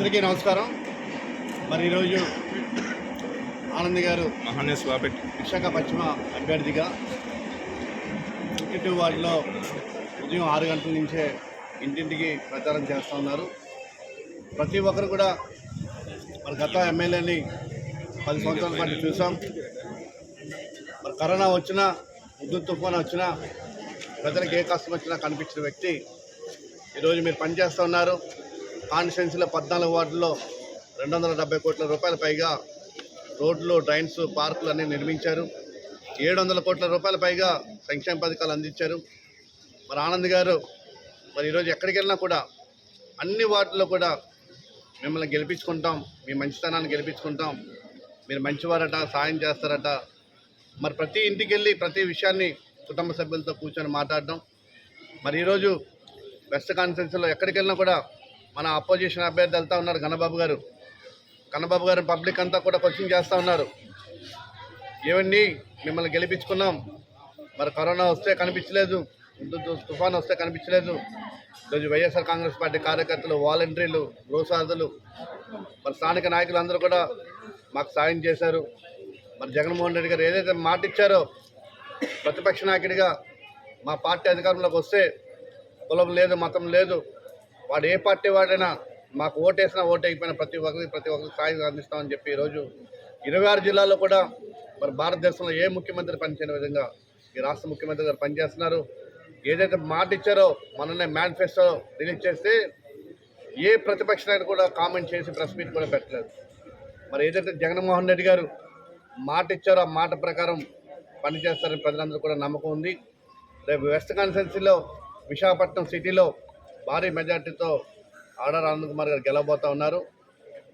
అందరికీ నమస్కారం. మరి ఈరోజు ఆనంద్ గారు విశాఖ పశ్చిమ అభ్యర్థిగా ఫిఫ్టీ టూ వార్డులో ఉదయం ఆరు గంటల నుంచే ఇంటింటికి ప్రచారం చేస్తూ ఉన్నారు. ప్రతి ఒక్కరు కూడా మరి గత ఎమ్మెల్యేని పది సంవత్సరాల పాటు చూసాం. మరి కరోనా వచ్చినా ఉద్దు తుఫాన్ వచ్చినా ప్రజలకు ఏ కష్టం వచ్చినా కనిపించిన వ్యక్తి ఈరోజు మీరు పనిచేస్తూ ఉన్నారు. కాన్స్టిట్యున్సీలో పద్నాలుగు వార్డుల్లో రెండు వందల డెబ్బై కోట్ల రూపాయల పైగా రోడ్లు డ్రైన్స్ పార్కులు అన్నీ నిర్మించారు. ఏడు వందల కోట్ల రూపాయల పైగా సంక్షేమ పథకాలు అందించారు. మరి ఆనంద్ గారు మరి ఈరోజు ఎక్కడికి వెళ్ళినా కూడా అన్ని వార్డుల్లో కూడా మిమ్మల్ని గెలిపించుకుంటాం మీ మంచితనాన్ని గెలిపించుకుంటాం మీరు మంచివారట సాయం చేస్తారట. మరి ప్రతి ఇంటికి వెళ్ళి ప్రతి విషయాన్ని కుటుంబ సభ్యులతో కూర్చొని మాట్లాడడం. మరి ఈరోజు వెస్ట్ కాన్ఫరెన్స్లో ఎక్కడికి వెళ్ళినా కూడా మన అపోజిషన్ అభ్యర్థి వెళ్తా ఉన్నారు గణబాబు గారు. కన్నబాబు గారు పబ్లిక్ అంతా కూడా క్వశ్చన్ చేస్తూ ఉన్నారు. ఏమండి మిమ్మల్ని గెలిపించుకున్నాం. మరి కరోనా వస్తే కనిపించలేదు. తుఫాన్ వస్తే కనిపించలేదు. ఈరోజు వైఎస్ఆర్ కాంగ్రెస్ పార్టీ కార్యకర్తలు వాలంటీర్లు గృహసార్థులు మరి స్థానిక నాయకులు అందరూ కూడా మాకు సాయం చేశారు. మరి జగన్మోహన్ రెడ్డి గారు ఏదైతే మాట ఇచ్చారో ప్రతిపక్ష నాయకుడిగా మా పార్టీ అధికారంలోకి వస్తే కులం లేదు మతం లేదు వాడు ఏ పార్టీ వాడైనా మాకు ఓటేసినా ఓటైపోయినా ప్రతి ఒక్కరికి ప్రతి ఒక్కరికి సాయం అందిస్తామని చెప్పి ఈరోజు ఇరవై ఆరు జిల్లాల్లో కూడా మరి భారతదేశంలో ఏ ముఖ్యమంత్రి పనిచేయని విధంగా ఈ రాష్ట్ర ముఖ్యమంత్రి గారు పనిచేస్తున్నారు. ఏదైతే మాట ఇచ్చారో మననే మేనిఫెస్టో రిలీజ్ చేస్తే ఏ ప్రతిపక్ష నాయకుడు కూడా కామెంట్ చేసి ప్రెస్ మీట్ కూడా పెట్టలేదు. మరి ఏదైతే జగన్మోహన్ రెడ్డి గారు మాట ఇచ్చారో ఆ మాట ప్రకారం పనిచేస్తారని ప్రజలందరూ కూడా నమ్మకం ఉంది. రేపు వెస్ట్ కాన్స్టెన్సీలో విశాఖపట్నం సిటీలో భారీ మెజార్టీతో ఆర్డర్ ఆనంద్ కుమార్ గారు గెలవబోతూ ఉన్నారు.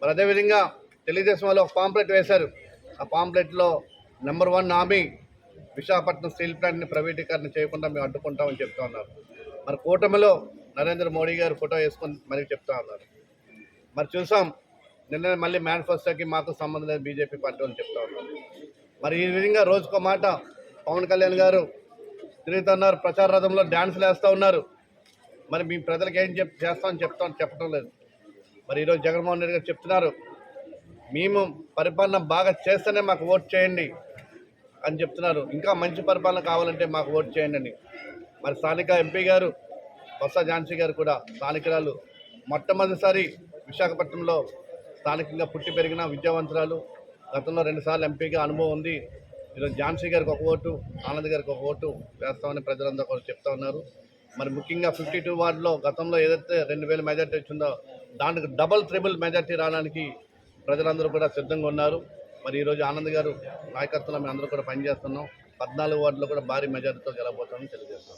మరి అదేవిధంగా తెలుగుదేశం వాళ్ళు ఒక పాంప్లెట్ వేశారు. ఆ పాంప్లెట్లో నెంబర్ వన్ హామీ విశాఖపట్నం స్టీల్ ప్లాంట్ని ప్రైవేటీకరణ చేయకుండా మేము అడ్డుకుంటామని చెప్తా ఉన్నారు. మరి కూటమిలో నరేంద్ర మోడీ గారు ఫోటో వేసుకొని మరి చెప్తా ఉన్నారు. మరి చూసాం నిన్న మళ్ళీ మేనిఫెస్టోకి మాకు సంబంధం లేదు బీజేపీ పార్టీ అని చెప్తా ఉన్నారు. మరి ఈ విధంగా రోజుకో మాట పవన్ కళ్యాణ్ గారు తిరుగుతున్నారు ప్రచార రథంలో డ్యాన్స్లు వేస్తూ ఉన్నారు. మరి మీ ప్రజలకు ఏం చెప్ చేస్తామని చెప్తాం చెప్పడం లేదు. మరి ఈరోజు జగన్మోహన్ రెడ్డి గారు చెప్తున్నారు మేము పరిపాలన బాగా చేస్తేనే మాకు ఓట్ చేయండి అని చెప్తున్నారు. ఇంకా మంచి పరిపాలన కావాలంటే మాకు ఓట్ చేయండి అని. మరి స్థానిక ఎంపీ గారు బొత్స ఝాన్సీ గారు కూడా స్థానికురాలు. మొట్టమొదటిసారి విశాఖపట్నంలో స్థానికంగా పుట్టి పెరిగిన విద్యావంతురాలు. గతంలో రెండుసార్లు ఎంపీగా అనుభవం ఉంది. ఈరోజు ఝాన్సీ గారికి ఒక ఓటు ఆనంద్ గారికి ఒక ఓటు వేస్తామని ప్రజలందరూ కూడా చెప్తా ఉన్నారు. మరి ముఖ్యంగా ఫిఫ్టీ టూ వార్డులో గతంలో ఏదైతే రెండు వేల మెజార్టీ వచ్చిందో దానికి డబల్ ట్రిబుల్ మెజార్టీ రావడానికి ప్రజలందరూ కూడా సిద్ధంగా ఉన్నారు. మరి ఈరోజు ఆనంద్ గారు నాయకత్వంలో మేము అందరూ కూడా పనిచేస్తున్నాం. పద్నాలుగు వార్డులో కూడా భారీ మెజార్టీతో గెలవబోతామని తెలియజేస్తాం